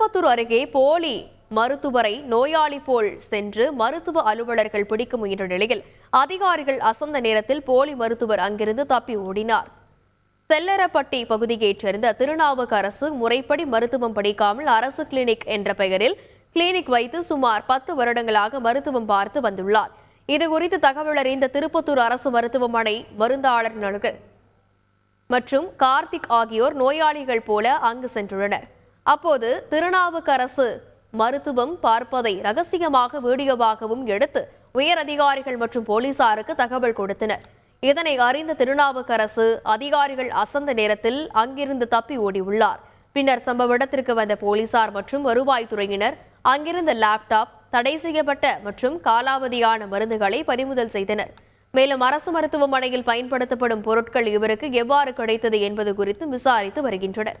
திருப்பத்தூர் அருகே போலி மருத்துவரை நோயாளி போல் சென்று மருத்துவ அலுவலர்கள் பிடிக்க முயன்ற நிலையில் அதிகாரிகள் அசந்த நேரத்தில் போலி மருத்துவர் அங்கிருந்து தப்பி ஓடினார். செல்லரப்பட்டி பகுதியைச் சேர்ந்த திருநாவுக்கரசு முறைப்படி மருத்துவம் படிக்காமல் அரசு கிளினிக் என்ற பெயரில் கிளினிக் வைத்து சுமார் பத்து வருடங்களாக மருத்துவம் பார்த்து வந்துள்ளார். இது குறித்து தகவல் அறிந்த திருப்பத்தூர் அரசு மருத்துவமனை மருந்தாளர் மற்றும் கார்த்திக் ஆகியோர் நோயாளிகள் போல அங்கு சென்றுள்ளனர். அப்போது திருநாவுக்கரசு மருத்துவம் பார்ப்பதை ரகசியமாக வீடியோவாகவும் எடுத்து உயர் அதிகாரிகள் மற்றும் போலீசாருக்கு தகவல் கொடுத்தனர். இதனை அறிந்த திருநாவுக்கரசு அதிகாரிகள் அசந்த நேரத்தில் அங்கிருந்து தப்பி ஓடியுள்ளார். பின்னர் சம்பவ இடத்திற்கு வந்த போலீசார் மற்றும் வருவாய்த்துறையினர் அங்கிருந்த லேப்டாப் தடை செய்யப்பட்ட மற்றும் காலாவதியான மருந்துகளை பறிமுதல் செய்தனர். மேலும் அரசு மருத்துவமனையில் பயன்படுத்தப்படும் பொருட்கள் இவருக்கு எவ்வாறு கிடைத்தது என்பது குறித்து விசாரித்து வருகின்றனர்.